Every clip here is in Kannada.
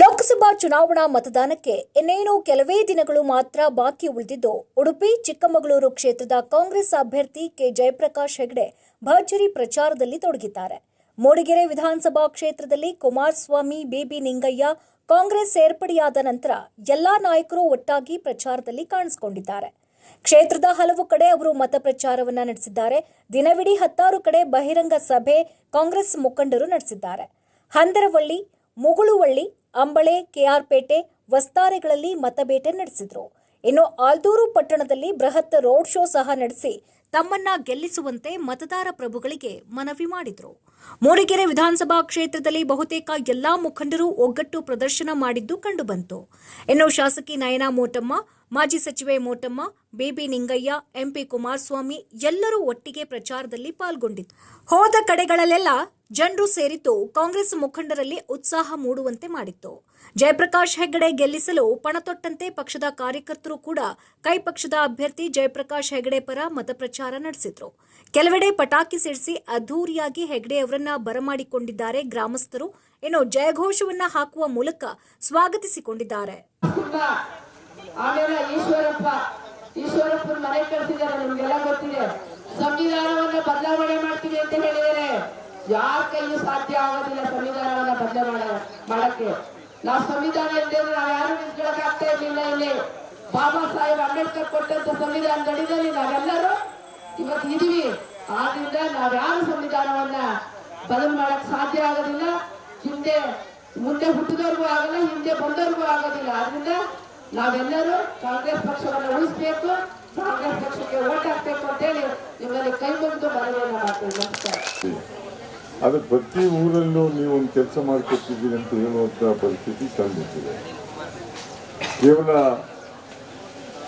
ಲೋಕಸಭಾ ಚುನಾವಣಾ ಮತದಾನಕ್ಕೆ ಇನ್ನೇನು ಕೆಲವೇ ದಿನಗಳು ಮಾತ್ರ ಬಾಕಿ ಉಳಿದಿದ್ದು, ಉಡುಪಿ, ಚಿಕ್ಕಮಗಳೂರು ಕ್ಷೇತ್ರದ ಕಾಂಗ್ರೆಸ್ ಅಭ್ಯರ್ಥಿ ಕೆ. ಜಯಪ್ರಕಾಶ್ ಹೆಗಡೆ ಭರ್ಜರಿ ಪ್ರಚಾರದಲ್ಲಿ ತೊಡಗಿದ್ದಾರೆ. ಮೂಡಿಗೆರೆ ವಿಧಾನಸಭಾ ಕ್ಷೇತ್ರದಲ್ಲಿ ಕುಮಾರಸ್ವಾಮಿ, ಬೇಬಿ ನಿಂಗಯ್ಯ ಕಾಂಗ್ರೆಸ್ ಸೇರ್ಪಡೆಯಾದ ನಂತರ ಎಲ್ಲಾ ನಾಯಕರು ಒಟ್ಟಾಗಿ ಪ್ರಚಾರದಲ್ಲಿ ಕಾಣಿಸಿಕೊಂಡಿದ್ದಾರೆ. ಕ್ಷೇತ್ರದ ಹಲವು ಕಡೆ ಅವರು ಮತ ಪ್ರಚಾರವನ್ನ ನಡೆಸಿದ್ದಾರೆ. ದಿನವಿಡೀ ಹತ್ತಾರು ಕಡೆ ಬಹಿರಂಗ ಸಭೆ ಕಾಂಗ್ರೆಸ್ ಮುಖಂಡರು ನಡೆಸಿದ್ದಾರೆ. ಹಂದರವಳ್ಳಿ, ಮುಗುಳುವಳ್ಳಿ ಅಂಬಳೆ, ಕೆಆರ್ಪೇಟೆ ವಸ್ತಾರೆಗಳಲ್ಲಿ ಮತಬೇಟೆ ನಡೆಸಿದ್ರು. ಇನ್ನು ಆಲ್ದೂರು ಪಟ್ಟಣದಲ್ಲಿ ಬೃಹತ್ ರೋಡ್ ಶೋ ಸಹ ನಡೆಸಿ ತಮ್ಮನ್ನ ಗೆಲ್ಲಿಸುವಂತೆ ಮತದಾರ ಪ್ರಭುಗಳಿಗೆ ಮನವಿ ಮಾಡಿದ್ರು. ಮೂಡಿಗೆರೆ ವಿಧಾನಸಭಾ ಕ್ಷೇತ್ರದಲ್ಲಿ ಬಹುತೇಕ ಎಲ್ಲಾ ಮುಖಂಡರು ಒಗ್ಗಟ್ಟು ಪ್ರದರ್ಶನ ಮಾಡಿದ್ದು ಕಂಡುಬಂತು. ಇನ್ನು ಶಾಸಕಿ ನಯನಾ ಮೋಟಮ್ಮ, ಮಾಜಿ ಸಚಿವೆ ಮೋಟಮ್ಮ, ಬೇಬಿ ನಿಂಗಯ್ಯ, ಎಂಪಿ ಕುಮಾರಸ್ವಾಮಿ ಎಲ್ಲರೂ ಒಟ್ಟಿಗೆ ಪ್ರಚಾರದಲ್ಲಿ ಪಾಲ್ಗೊಂಡಿದ್ದು ಹೋದ ಕಡೆಗಳಲ್ಲೆಲ್ಲ ಜನರು ಸೇರಿತು ಕಾಂಗ್ರೆಸ್ ಮುಖಂಡರಲ್ಲಿ ಉತ್ಸಾಹ ಮೂಡುವಂತೆ ಮಾಡಿತ್ತು. ಜಯಪ್ರಕಾಶ್ ಹೆಗಡೆ ಗೆಲ್ಲಿಸಲು ಪಣತೊಟ್ಟಂತೆ ಪಕ್ಷದ ಕಾರ್ಯಕರ್ತರು ಕೂಡ ಕೈ ಪಕ್ಷದ ಅಭ್ಯರ್ಥಿ ಜಯಪ್ರಕಾಶ್ ಹೆಗಡೆ ಪರ ಮತಪ್ರಚಾರ ನಡೆಸಿದ್ರು. ಕೆಲವೆಡೆ ಪಟಾಕಿ ಸಿಡಿಸಿ ಅದ್ದೂರಿಯಾಗಿ ಹೆಗಡೆ ಅವರನ್ನ ಬರಮಾಡಿಕೊಂಡಿದ್ದಾರೆ ಗ್ರಾಮಸ್ಥರು. ಇನ್ನು ಜಯಘೋಷವನ್ನ ಹಾಕುವ ಮೂಲಕ ಸ್ವಾಗತಿಸಿಕೊಂಡಿದ್ದಾರೆ. ಸಂವಿಧಾನವನ್ನ ಬದಲಾವಣೆ ಮಾಡ್ತೀವಿ ಅಂತ ಹೇಳಿದರೆ ಯಾರ ಕೈಯೂ ಸಾಧ್ಯ ಆಗೋದಿಲ್ಲ ಸಂವಿಧಾನವನ್ನ ಬದಲಾವಣೆ ಮಾಡಕ್ಕೆ. ನಾವು ಸಂವಿಧಾನ ಇಲ್ಲದೆ ನಾವು ಯಾರು ನಿಂತ್ಕೊಳಕ್ ಆಗ್ತಾ ಇರ್ಲಿಲ್ಲ ಇಲ್ಲಿ. ಬಾಬಾ ಸಾಹೇಬ್ ಅಂಬೇಡ್ಕರ್ ಕೊಟ್ಟಂತ ಸಂವಿಧಾನ ನಡೀದಲ್ಲಿ ನಾವೆಲ್ಲರೂ ಇವತ್ತು ಇದೀವಿ. ಆದ್ರಿಂದ ನಾವ್ಯಾರು ಸಂವಿಧಾನವನ್ನ ಬದಲು ಮಾಡಕ್ ಸಾಧ್ಯ ಆಗೋದಿಲ್ಲ. ಹಿಂದೆ ಮುಂದೆ ಹುಟ್ಟಿದವ್ರಿಗೂ ಆಗಲ್ಲ, ಹಿಂದೆ ಬಂದವ್ರಿಗೂ ಆಗೋದಿಲ್ಲ. ಆದ್ರಿಂದ ನಾವೆಲ್ಲರೂ ಕಾಂಗ್ರೆಸ್ ಪಕ್ಷವನ್ನು ಉಳಿಸ್ಬೇಕು. ಕಾಂಗ್ರೆಸ್ ಪಕ್ಷಕ್ಕೆ ಓಟ್ ಹಾಕ್ಬೇಕು ಅಂತೇಳಿ ನಿಮ್ಮಲ್ಲಿ ಕೈ ಮುಗಿದು ಮನವಿಯನ್ನ ಮಾಡ್ತೀವಿ ಅದು ಪ್ರತಿ ಊರಲ್ಲೂ ನೀವು ಒಂದು ಕೆಲಸ ಮಾಡಿಕೊಟ್ಟಿದ್ದೀರಿ ಅಂತ ಹೇಳುವಂಥ ಪರಿಸ್ಥಿತಿ ತಂದಿಟ್ಟಿದೆ ಕೇವಲ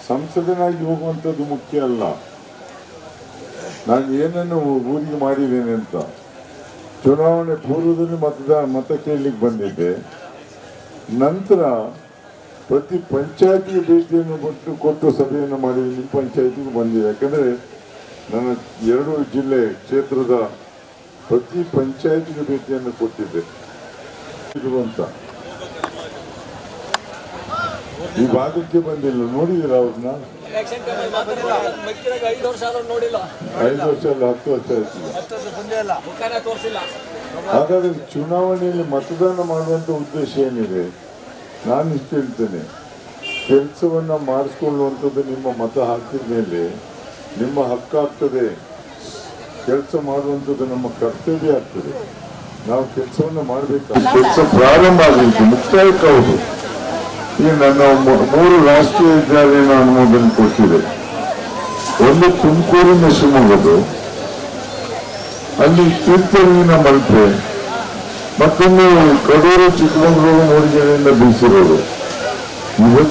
ಸಂಸದನಾಗಿ ಹೋಗುವಂಥದ್ದು ಮುಖ್ಯ ಅಲ್ಲ. ನಾನು ಏನನ್ನು ಊರಿಗೆ ಮಾಡಿದ್ದೇನೆ ಅಂತ. ಚುನಾವಣೆ ಪೂರ್ವದಲ್ಲಿ ಮತದಾನ, ಮತ ಕೇಳಲಿಕ್ಕೆ ಬಂದಿದ್ದೆ. ನಂತರ ಪ್ರತಿ ಪಂಚಾಯತಿಗೆ ಭೇಟಿಯನ್ನು ಕೊಟ್ಟು ಕೊಟ್ಟು ಸಭೆಯನ್ನು ಮಾಡಿ ನಿಮ್ಮ ಪಂಚಾಯತಿಗೆ ಬಂದಿದೆ ಯಾಕಂದರೆ ನನ್ನ ಎರಡು ಜಿಲ್ಲೆ ಕ್ಷೇತ್ರದ ಪ್ರತಿ ಪಂಚಾಯತಿಗೆ ಭೇಟಿಯನ್ನು ಕೊಟ್ಟಿದ್ದೆ. ಇರುವಂತ ಈ ಭಾಗಕ್ಕೆ ಬಂದಿಲ್ಲ. ನೋಡಿದಿರ ಅವ್ರನ್ನ? ಐದು ವರ್ಷ ಅಲ್ಲ ಹತ್ತು ವರ್ಷ ಆಯ್ತು. ಹಾಗಾದ್ರೆ ಚುನಾವಣೆಯಲ್ಲಿ ಮತದಾನ ಮಾಡುವಂತ ಉದ್ದೇಶ ಏನಿದೆ? ನಾನು ಇಷ್ಟು ಹೇಳ್ತೇನೆ. ಕೆಲಸವನ್ನ ಮಾಡಿಸ್ಕೊಳ್ಳುವಂಥದ್ದು ನಿಮ್ಮ ಮತ ಹಾಕಿದ ಮೇಲೆ ನಿಮ್ಮ ಹಕ್ಕಾಗ್ತದೆ. ಕೆಲಸ ಮಾಡುವಂಥದ್ದು ನಮ್ಮ ಕರ್ತವ್ಯ ಆಗ್ತದೆ. ನಾವು ಕೆಲಸವನ್ನು ಮಾಡಬೇಕು ಕೆಲಸ ಪ್ರಾರಂಭ ಆಗಬೇಕು ಮುಕ್ತಾಯಕ್ಕೆ ಹೌದು. ಈಗ ನನ್ನ ಮೂರು ರಾಷ್ಟ್ರೀಯ ಹೆದ್ದಾರಿಯನ್ನು ಅನುಮೋದನೆ ಕೊಟ್ಟಿದೆ ಒಂದು ತುಮಕೂರಿನ ಶಿವಮೊಗ್ಗದು ಅಲ್ಲಿ ತೀರ್ಥಹಳ್ಳಿನ ಮಲ್ಪೆ ಮತ್ತೊಂದು ಕಡೂರು ಚಿಕ್ಕಮಗಳೂರು ಮೂಡಿಗೆರೆಯಿಂದ ಬೀಸಿರೋದು ಇವತ್ತು